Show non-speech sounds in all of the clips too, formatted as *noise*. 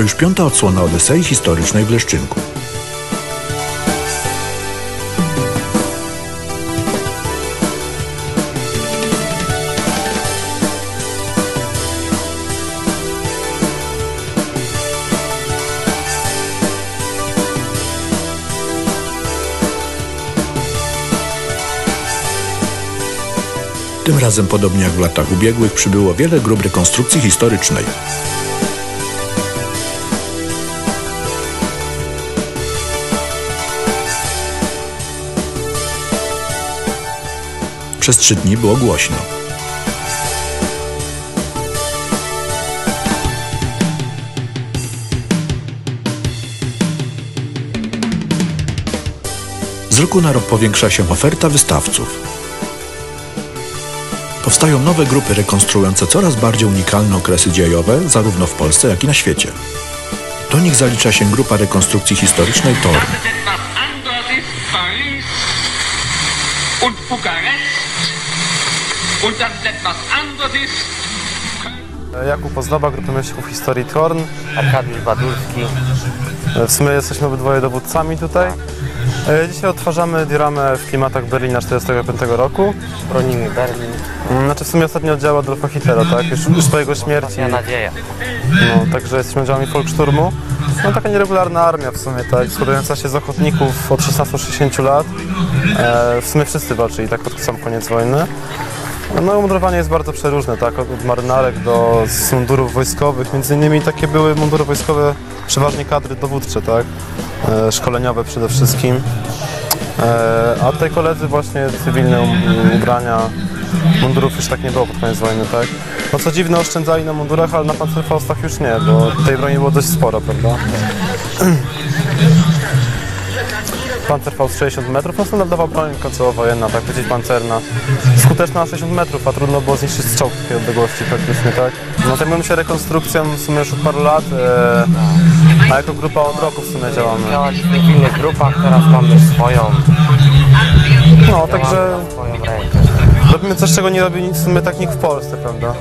To już piąta odsłona Odysei historycznej w Leszczynku. Tym razem, podobnie jak w latach ubiegłych, przybyło wiele grup rekonstrukcji historycznej. Przez trzy dni było głośno. Z roku na rok powiększa się oferta wystawców. Powstają nowe grupy rekonstruujące coraz bardziej unikalne okresy dziejowe, zarówno w Polsce, jak i na świecie. Do nich zalicza się grupa rekonstrukcji historycznej Torn. Und dass es etwas anders ist Jakub Ozdoba, Grupy Myślów Historii Torn. Arkadiusz Badurski. W sumie jesteśmy obydwoje dowódcami tutaj. E, Dzisiaj odtwarzamy dioramę w klimatach Berlina 1945 roku. Bronimy Berlin. Mm, Znaczy w sumie ostatni oddział Adolfa Hitlera, tak? Już, już po jego śmierci. Ja nadzieja. No, także jesteśmy oddziałami Volkssturmu. No taka nieregularna armia w sumie, tak? Składająca się z ochotników od 16-60 lat. E, w sumie wszyscy walczyli tak pod sam koniec wojny. No umundurowanie jest bardzo przeróżne, tak? Od marynarek do mundurów wojskowych. Między innymi takie były mundury wojskowe, przeważnie kadry dowódcze, tak? E, szkoleniowe przede wszystkim. E, a tutaj koledzy właśnie cywilne um- ubrania, mundurów już tak nie było pod koniec wojny, tak? No co dziwne, oszczędzali na mundurach, ale na pancerfaustach już nie, bo tej broni było dość sporo, prawda? *clears throat* Pancerfaust 60 metrów, no standardowa broń końcowo-wojenna, tak powiedzieć pancerna. Skuteczna na 60 metrów, a trudno było zniszczyć strzał takiej odległości praktycznie, tak? No zajmujemy się rekonstrukcją w sumie już od paru lat, e, a jako grupa od roku w sumie działamy. Działać w tych innych grupach, teraz mamy swoją. No, także robimy coś, czego nie robi nic w sumie tak nikt w Polsce, prawda?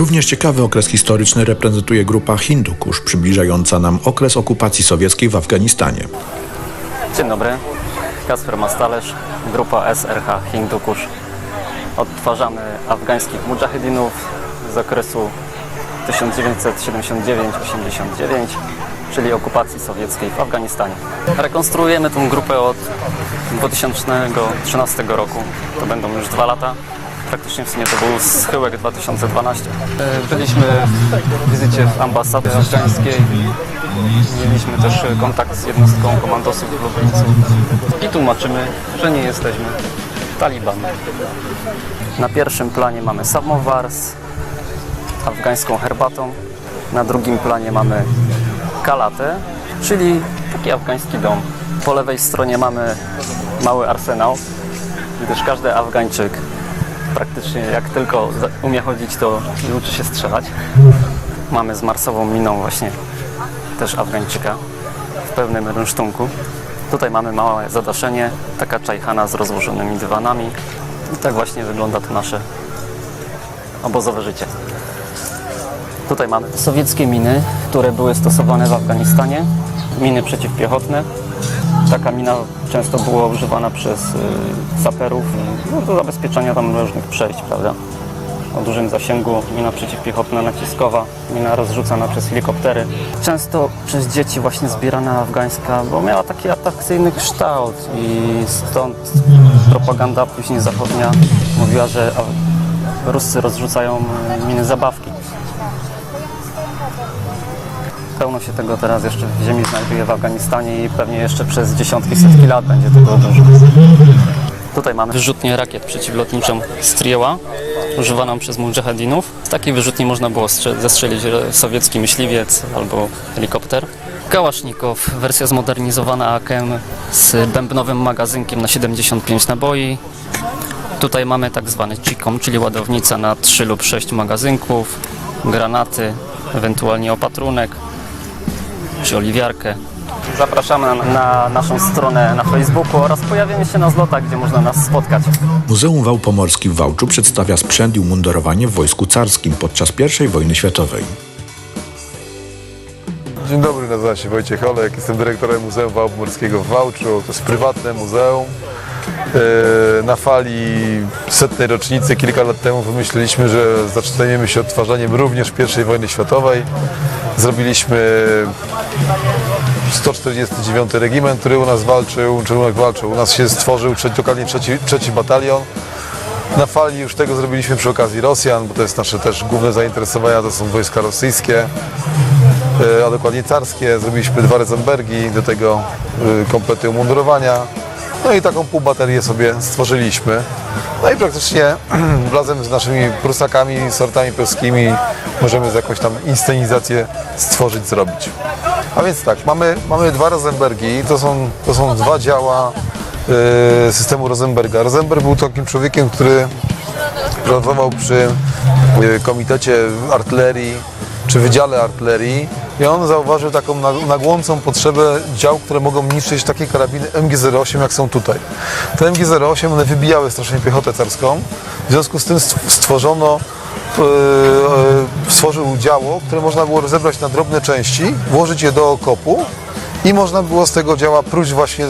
Również ciekawy okres historyczny reprezentuje grupa Hindukusz, przybliżająca nam okres okupacji sowieckiej w Afganistanie. Dzień dobry, Kasper Mastalerz, grupa SRH Hindukusz. Odtwarzamy afgańskich mujahedinów z okresu 1979-89, czyli okupacji sowieckiej w Afganistanie. Rekonstruujemy tę grupę od 2013 roku. To będą już dwa lata. Praktycznie w sumie to był schyłek 2012. E, Byliśmy w wizycie w ambasadzie afgańskiej. Mieliśmy też kontakt z jednostką komandosów w Lublińcu i tłumaczymy, że nie jesteśmy Taliban. Na pierwszym planie mamy samowar z afgańską herbatą. Na drugim planie mamy kalatę, czyli taki afgański dom. Po lewej stronie mamy mały arsenał, gdyż każdy Afgańczyk praktycznie jak tylko umie chodzić, to uczy się strzelać. Mamy z marsową miną właśnie też Afgańczyka w pełnym rynsztunku. Tutaj mamy małe zadaszenie, taka czajchana z rozłożonymi dywanami. I tak właśnie wygląda to nasze obozowe życie. Tutaj mamy sowieckie miny, które były stosowane w Afganistanie. Miny przeciwpiechotne. Taka mina często była używana przez y, saperów no, do zabezpieczenia tam różnych przejść, prawda? O dużym zasięgu, mina przeciwpiechotna naciskowa, mina rozrzucana przez helikoptery. Często przez dzieci właśnie zbierana afgańska, bo miała taki atrakcyjny kształt i stąd propaganda później zachodnia mówiła, że Ruscy rozrzucają y, miny zabawki. Pełno się tego teraz jeszcze w ziemi znajduje w Afganistanie i pewnie jeszcze przez dziesiątki, setki lat będzie tego dużo. Tutaj mamy wyrzutnię rakiet przeciwlotniczą Strieła, używaną przez mujahedinów. Z takiej wyrzutni można było strze- zestrzelić e, sowiecki myśliwiec albo helikopter. Kałasznikow, wersja zmodernizowana AKM z bębnowym magazynkiem na 75 naboi. Tutaj mamy tak zwany CICOM, czyli ładownica na 3 lub 6 magazynków, granaty, ewentualnie opatrunek czy oliwiarkę. Zapraszamy na, na naszą stronę na Facebooku oraz pojawimy się na zlotach, gdzie można nas spotkać. Muzeum Wał Pomorski w Wałczu przedstawia sprzęt i umundurowanie w Wojsku Carskim podczas I wojny światowej. Dzień dobry, nazywam się Wojciech Olek, jestem dyrektorem Muzeum Wału Pomorskiego w Wałczu. To jest prywatne muzeum. E, Na fali setnej rocznicy kilka lat temu wymyśliliśmy, że zaczniemy się odtwarzaniem również I wojny światowej. Zrobiliśmy 149 regiment, który u nas walczył, czy walczył. U nas się stworzył lokalnie trzeci, trzeci batalion. Na fali już tego zrobiliśmy przy okazji Rosjan, bo to jest nasze też główne zainteresowania, to są wojska rosyjskie e, a dokładnie carskie. Zrobiliśmy dwa Rezembergi, do tego e, komplety umundurowania. No i taką półbaterię sobie stworzyliśmy. No i praktycznie *clears throat* razem z naszymi prusakami, sortami polskimi możemy jakąś tam inscenizację stworzyć, zrobić. A więc tak, mamy, mamy dwa Rosenbergi, to są, to są dwa działa e, systemu Rosenberga. Rosenberg był takim człowiekiem, który pracował przy y, Komitecie Artylerii czy Wydziale Artylerii i on zauważył taką nag- nagłącą potrzebę dział, które mogą niszczyć takie karabiny MG-08 jak są tutaj. Te MG-08 one wybijały strasznie piechotę carską, w związku z tym stw- stworzono y, y, stworzył działo, które można było rozebrać na drobne części, włożyć je do okopu i można było z tego działa próć właśnie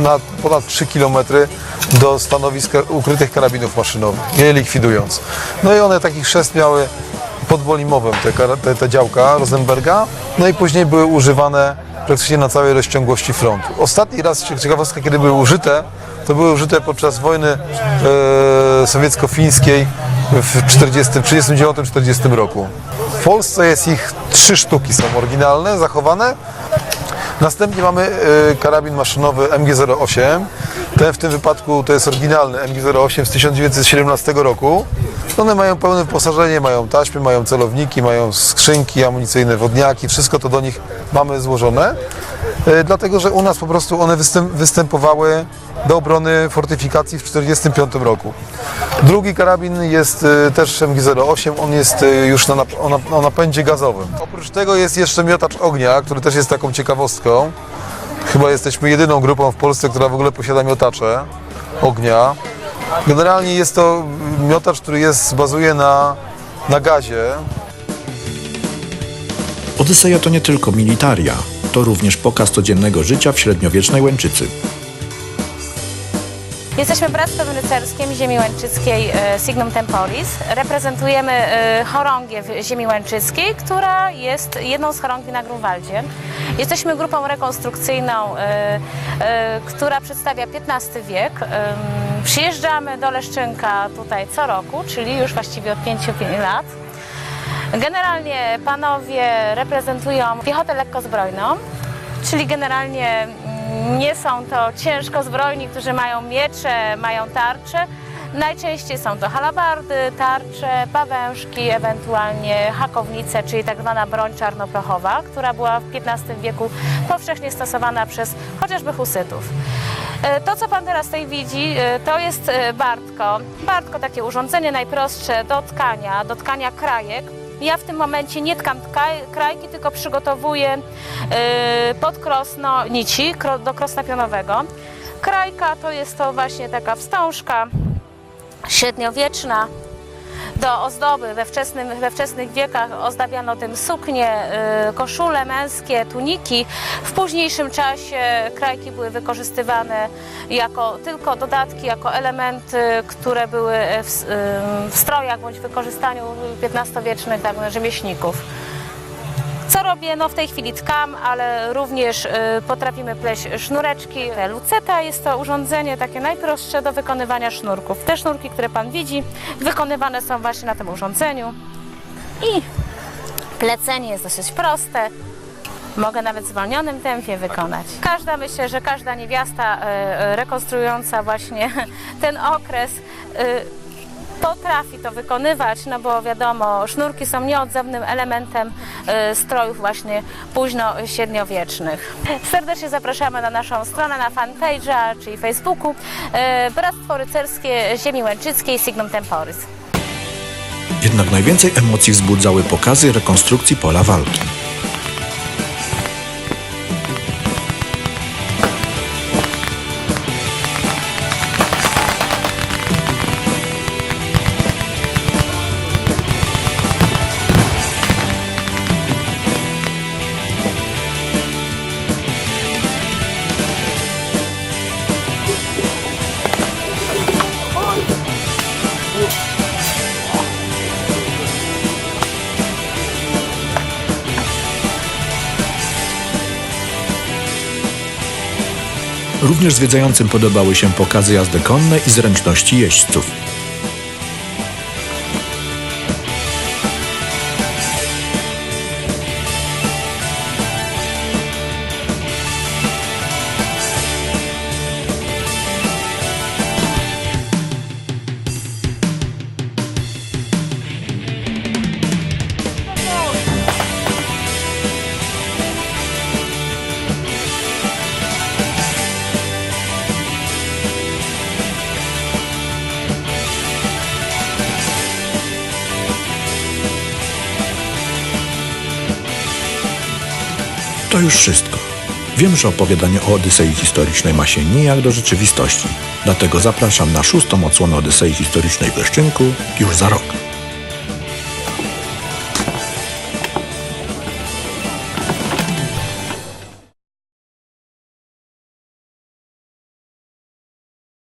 na ponad 3 km do stanowisk ukrytych karabinów maszynowych, je likwidując. No i one takich szest miały pod Bolimowem, te, te, te działka Rosenberga, no i później były używane praktycznie na całej rozciągłości frontu. Ostatni raz, cie- ciekawostka, kiedy były użyte, to były użyte podczas wojny e, sowiecko-fińskiej w 1939-1940 roku. W Polsce jest ich trzy sztuki, są oryginalne, zachowane. Następnie mamy e, karabin maszynowy MG-08. Ten w tym wypadku to jest oryginalny MG-08 z 1917 roku. One mają pełne wyposażenie, mają taśmy, mają celowniki, mają skrzynki amunicyjne, wodniaki, wszystko to do nich mamy złożone. E, Dlatego, że u nas po prostu one występ, występowały do obrony fortyfikacji w 1945 roku. Drugi karabin jest e, też MG-08, on jest e, już na, o napędzie gazowym. Oprócz tego jest jeszcze miotacz ognia, który też jest taką ciekawostką. Chyba jesteśmy jedyną grupą w Polsce, która w ogóle posiada miotacze ognia. Generalnie jest to miotacz, który jest, bazuje na, na gazie. Odyseja to nie tylko militaria, to również pokaz codziennego życia w średniowiecznej Łęczycy. Jesteśmy Bractwem Rycerskim Ziemi Łęczyckiej e, Signum Temporis. Reprezentujemy e, chorągiew Ziemi Łęczyckiej, która jest jedną z chorągwi na Grunwaldzie. Jesteśmy grupą rekonstrukcyjną, e, która przedstawia XV wiek. Przyjeżdżamy do Leszczynka tutaj co roku, czyli już właściwie od 5 lat. Generalnie panowie reprezentują piechotę lekkozbrojną, czyli generalnie nie są to ciężko zbrojni, którzy mają miecze, mają tarcze. Najczęściej są to halabardy, tarcze, pawężki, ewentualnie hakownice, czyli tak zwana broń czarnoprochowa, która była w XV wieku powszechnie stosowana przez chociażby husytów. E, To, co Pan teraz tutaj widzi, e, to jest e, Bartko. Bartko takie urządzenie najprostsze do tkania, do tkania krajek. Ja w tym momencie nie tkam krajki, tylko przygotowuję e, pod krosno nici do krosna pionowego. Krajka to jest to właśnie taka wstążka średniowieczna, do ozdoby we, wczesnym, we wczesnych wiekach ozdabiano tym suknie, y, koszule męskie, tuniki. W późniejszym czasie krajki były wykorzystywane jako tylko dodatki, jako elementy, które były w, y, w strojach bądź wykorzystaniu XV-wiecznych tak, rzemieślników. Co robię? No w tej chwili tkam, ale również y, potrafimy pleść sznureczki. Luceta jest to urządzenie takie najprostsze do wykonywania sznurków. Te sznurki, które Pan widzi, wykonywane są właśnie na tym urządzeniu. I plecenie jest dosyć proste. Mogę nawet w zwolnionym tempie wykonać. Każda, myślę, że każda niewiasta e, e, rekonstruująca właśnie *laughs* ten okres potrafi to wykonywać, no bo wiadomo, sznurki są nieodzownym elementem e, strojów właśnie późno-średniowiecznych. Serdecznie zapraszamy na naszą stronę, na fanpage'a, czyli Facebooku e, Bractwo Rycerskie Ziemi Łęczyckiej Signum Temporis. Jednak najwięcej emocji wzbudzały pokazy rekonstrukcji pola walki. Również zwiedzającym podobały się pokazy jazdy konnej i zręczności jeźdźców. To już wszystko. Wiem, że opowiadanie o Odysei historycznej ma się nijak do rzeczywistości. Dlatego zapraszam na szóstą odsłonę Odysei historycznej w Leszczynku już za rok.